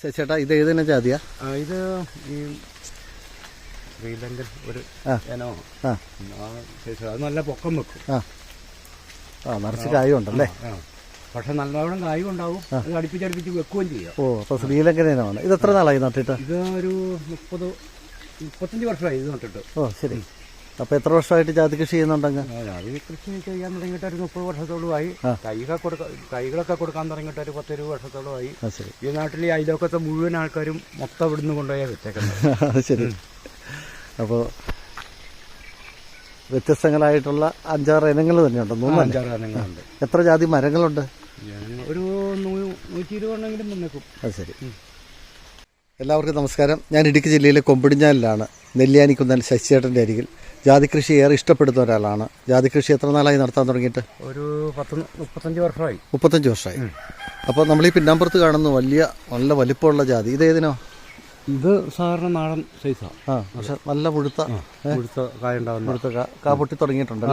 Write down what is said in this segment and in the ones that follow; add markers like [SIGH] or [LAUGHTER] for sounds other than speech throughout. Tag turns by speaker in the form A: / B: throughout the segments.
A: ചേട്ടാ ഇത് ഏതിനാ ജാതിയാ?
B: ഇത് ഈ ശ്രീലങ്കൻ ഒരു. ഇനോ അത് നല്ല പൊക്കം വെക്കും.
A: ആ. നിറച്ച് കായുണ്ടല്ലേ?
B: പക്ഷെ നല്ലവണ്ണം കായും ഉണ്ടാവും അത് അടുപ്പിച്ചടുപ്പിച്ച് വെക്കുകയും ചെയ്യാം.
A: ഓ അപ്പൊ ശ്രീലങ്കൻ ഇത് എത്ര നാളായി നട്ടിട്ട്?
B: ഇത് ഒരു മുപ്പത് മുപ്പത്തഞ്ച് വർഷമായി ഇത് നട്ടിട്ട്.
A: ഓ ശരി. അപ്പൊ എത്ര വർഷമായിട്ട് ജാതി കൃഷി ചെയ്യുന്നുണ്ടെങ്കിൽ
B: അത് കൃഷി ചെയ്യാൻ തുടങ്ങിയിട്ട് ഒരു മുപ്പത് വർഷത്തോളമായി കൈകൾ കൊടുക്കാൻ കൈകളൊക്കെ കൊടുക്കാൻ തുടങ്ങിയിട്ട് ഒരു പത്തിരുപത് വർഷത്തോളമായി
A: ഈ നാട്ടിൽ
B: ഈ അയലോക്കത്തെ മുഴുവൻ ആൾക്കാരും മൊത്തം ഇവിടുന്ന് കൊണ്ടുപോയാൽ വെച്ചേക്കുന്നത് [LAUGHS]
A: ശരി. അപ്പോൾ വ്യത്യസ്തങ്ങളായിട്ടുള്ള അഞ്ചാറ് ഇനങ്ങൾ തന്നെയുണ്ട് മൂന്ന്
B: അഞ്ചാറ് ഇനങ്ങളുണ്ട്.
A: എത്ര ജാതി മരങ്ങളുണ്ട്?
B: ഒരു നൂറ്റി ഇരുപതെണ്ണെങ്കിലും വന്നേക്കും
A: അത് ശരി. എല്ലാവർക്കും നമസ്കാരം. ഞാൻ ഇടുക്കി ജില്ലയിലെ കൊമ്പിടിഞ്ഞാലിലാണ് നെല്ലിയാനിക്കുന്നൻ ശശിചേട്ടന്റെ അരികിൽ. ജാതി കൃഷി ഏറെ ഇഷ്ടപ്പെടുന്ന ഒരാളാണ്. ജാതി കൃഷി എത്ര നാളായി നടത്താൻ തുടങ്ങിയിട്ട്?
B: ഒരു പത്ത് മുപ്പത്തഞ്ച് വർഷമായി.
A: മുപ്പത്തഞ്ച് വർഷമായി. അപ്പോൾ നമ്മൾ ഈ പിന്നാമ്പുറത്ത് കാണുന്ന വലിയ നല്ല വലിപ്പമുള്ള ജാതി ഇത് ഏതിനോ?
B: ഇത് സാധാരണ നാടൻ സൈസാണ്
A: ആ. പക്ഷെ നല്ല പുഴുത്ത
B: പുഴുത്ത കായ ഉണ്ടാവുന്ന.
A: മുഴുത്ത കാ- പൊട്ടി തുടങ്ങിയിട്ടുണ്ട്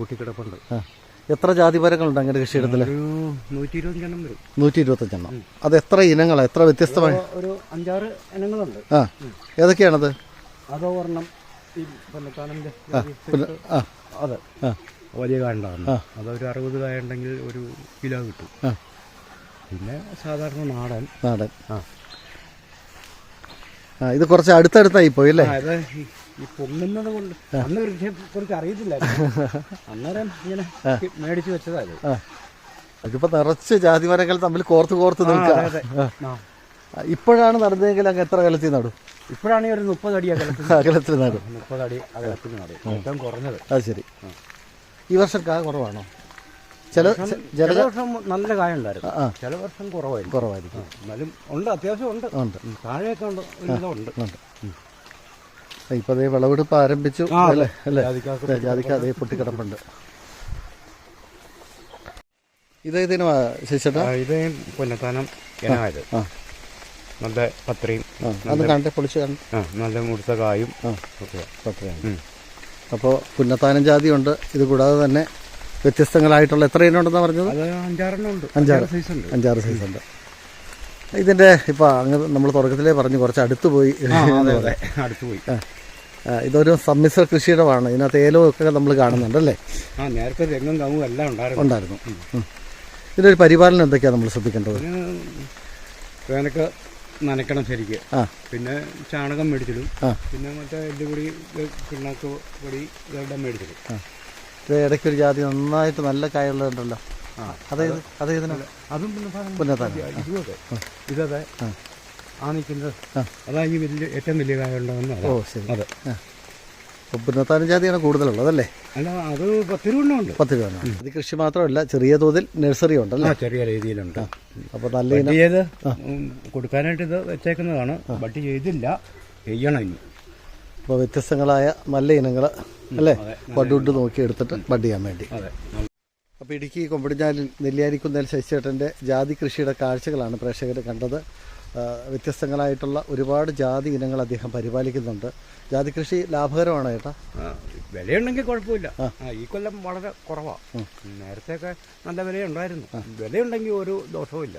B: കുട്ടിക്കിടപ്പുണ്ട്
A: ആ. എത്ര ജാതി മരങ്ങളുണ്ട് അങ്ങനെ കൃഷിയിടത്തിൽ
B: നൂറ്റി ഇരുപത്തഞ്ചെണ്ണം വരും.
A: നൂറ്റി ഇരുപത്തഞ്ചെണ്ണം അത് എത്ര ഇനങ്ങളാണ് എത്ര വ്യത്യസ്തമായി?
B: ഒരു അഞ്ചാറ് ഇനങ്ങളുണ്ട്.
A: ആ. ഏതൊക്കെയാണത്?
B: അതോ ഒരെണ്ണം അതെ. വലിയ കാണ്ടാണ്. അതൊരു അറുപത് കായ ഉണ്ടെങ്കിൽ ഒരു കിലോ കിട്ടും. പിന്നെ സാധാരണ നാടൻ.
A: നാടൻ.
B: ആ.
A: ഇത് കുറച്ച് അടുത്തടുത്തായി പോയി അല്ലേ?
B: ഈ- പൊങ്ങുന്നത് കൊണ്ട് അന്ന് കൃഷിയെ കുറിച്ച് അറിയത്തില്ല അന്നേരം ഇങ്ങനെ മേടിച്ചു വെച്ചതാ ഇത്.
A: ആ. ഇതിപ്പോ നിറച്ച് ജാതി മരങ്ങൾ തമ്മിൽ കോർത്ത് കോർത്ത്
B: നിൽക്കാം.
A: ഇപ്പോഴാണ് നടന്നതെങ്കിൽ അങ്ങ് എത്ര അകലത്തിൽ നടും?
B: ഇപ്പോഴാണ് ഒരു മുപ്പത് അടി
A: അകലത്തിൽ [LAUGHS] നടും.
B: മുപ്പത് അടി അകലത്തിൽ നടും. ഏറ്റവും കുറഞ്ഞത്.
A: അത് ശരി. ഈ വർഷം കാ കുറവാണോ? ചില
B: ചില വർഷം നല്ല കായ ഉണ്ടായിരുന്നു. ചില വർഷം കുറവായിരുന്നു
A: കുറവായിരിക്കും.
B: എന്നാലും ഉണ്ട് അത്യാവശ്യം ഉണ്ട്.
A: ഉണ്ട്.
B: താഴെയൊക്കെ ഉണ്ട് ഉണ്ട്.
A: ഉണ്ട് ഇപ്പൊ അതേ വിളവെടുപ്പ് ആരംഭിച്ചു. അല്ലേ? ജാതിക്ക അതേ പൊട്ടിക്കിടപ്പുണ്ട്. ഇത് ഇതിന്
B: ഇതേ ഇത് പുന്നത്താനം ഇനമായത്.
A: ആ.
B: നല്ല പത്രയും
A: ആ കണ്ടേ പൊളിച്ച് കണ്ട്
B: ആ, നല്ല മുടുത്ത കായും
A: പത്രയാണ്. അപ്പോൾ പുന്നത്താനം ജാതിയുണ്ട്. ഇത് കൂടാതെ തന്നെ വ്യത്യസ്തങ്ങളായിട്ടുള്ള എത്ര ഇനം ഉണ്ടെന്നാണ് പറഞ്ഞത്?
B: അത് അഞ്ചാറെണ്ണം ഉണ്ട്.
A: അഞ്ചാറ്.
B: സൈസ് ഉണ്ട്.
A: അഞ്ചാറ് സൈസ് ഉണ്ട്. ഇതിന്റെ ഇപ്പോൾ അങ്ങ് നമ്മൾ തുടക്കത്തിലേ പറഞ്ഞു കുറച്ച് അടുത്ത് പോയി.
B: അടുത്ത് പോയി.
A: ഇതൊരു സമ്മിശ്ര കൃഷിയിടമാണ്. ഇതിനകത്ത് ഏലവും ഒക്കെ നമ്മൾ കാണുന്നുണ്ട് അല്ലേ?
B: ആ നേരത്തെ തെങ്ങും കവും എല്ലാം ഉണ്ടായിരുന്നു.
A: ഉണ്ടായിരുന്നു. ഇതിന്റെ ഇതിന്റെ ഒരു പരിപാലനം എന്തൊക്കെയാണ് നമ്മൾ ശ്രദ്ധിക്കേണ്ടത്?
B: നനയ്ക്കണം ശരിക്ക്. പിന്നെ ചാണകം മേടിച്ചിടും. പിന്നെ മറ്റേ എല്ലുപൊടി പിണ്ണാക്ക് പൊടി ഇതെല്ലാം മേടിച്ചിടും.
A: ഇടയ്ക്ക് ഒരു ജാതി നന്നായിട്ട് നല്ല കായുള്ളതുണ്ടല്ലോ
B: അതും ഇതതെ.
A: ആ.
B: ആ നിൽക്കുന്നത് അതാ ഈ വലിയ ഏറ്റവും വലിയ കായ ഉണ്ടെന്ന്
A: ഓ ശരി.
B: അതെ.
A: പുന്നത്താനം ജാതിയാണ് കൂടുതലുള്ളതല്ലേ
B: അല്ല? അത് പത്ത് ഉണ്ട്
A: പത്ത് രൂപ ഇത് കൃഷി മാത്രമല്ല ചെറിയ തോതിൽ നഴ്സറി ഉണ്ട്
B: ആ ചെറിയ രീതിയിലുണ്ട്.
A: അപ്പോൾ നല്ല ഇനം
B: ചെയ്ത് കൊടുക്കാനായിട്ട് ഇത് വെച്ചേക്കുന്നതാണ്. ബട്ട് ചെയ്തില്ല. ചെയ്യണം ഇനി.
A: അപ്പോൾ വ്യത്യസ്തങ്ങളായ നല്ല ഇനങ്ങൾ അല്ലേ? പടുണ്ട് നോക്കി എടുത്തിട്ട് ബഡ് ചെയ്യാൻ വേണ്ടി.
B: അപ്പൊ
A: അപ്പോൾ ഇടുക്കി കൊമ്പടിഞ്ഞാലിൽ നെല്ലിയാരിക്കുന്നേൽ ശശിചേട്ടന്റെ ജാതി കൃഷിയുടെ കാഴ്ചകളാണ് പ്രേക്ഷകർ കണ്ടത്. വ്യത്യസ്തങ്ങളായിട്ടുള്ള ഒരുപാട് ജാതി ഇനങ്ങൾ അദ്ദേഹം പരിപാലിക്കുന്നുണ്ട്. ജാതി കൃഷി ലാഭകരമാണ് ചേട്ടാ
B: ആ, വിലയുണ്ടെങ്കിൽ കുഴപ്പമില്ല. ഈ കൊല്ലം വളരെ കുറവാണ് നേരത്തെയൊക്കെ നല്ല വിലയുണ്ടായിരുന്നു. വിലയുണ്ടെങ്കിൽ ഒരു ദോഷവും ഇല്ല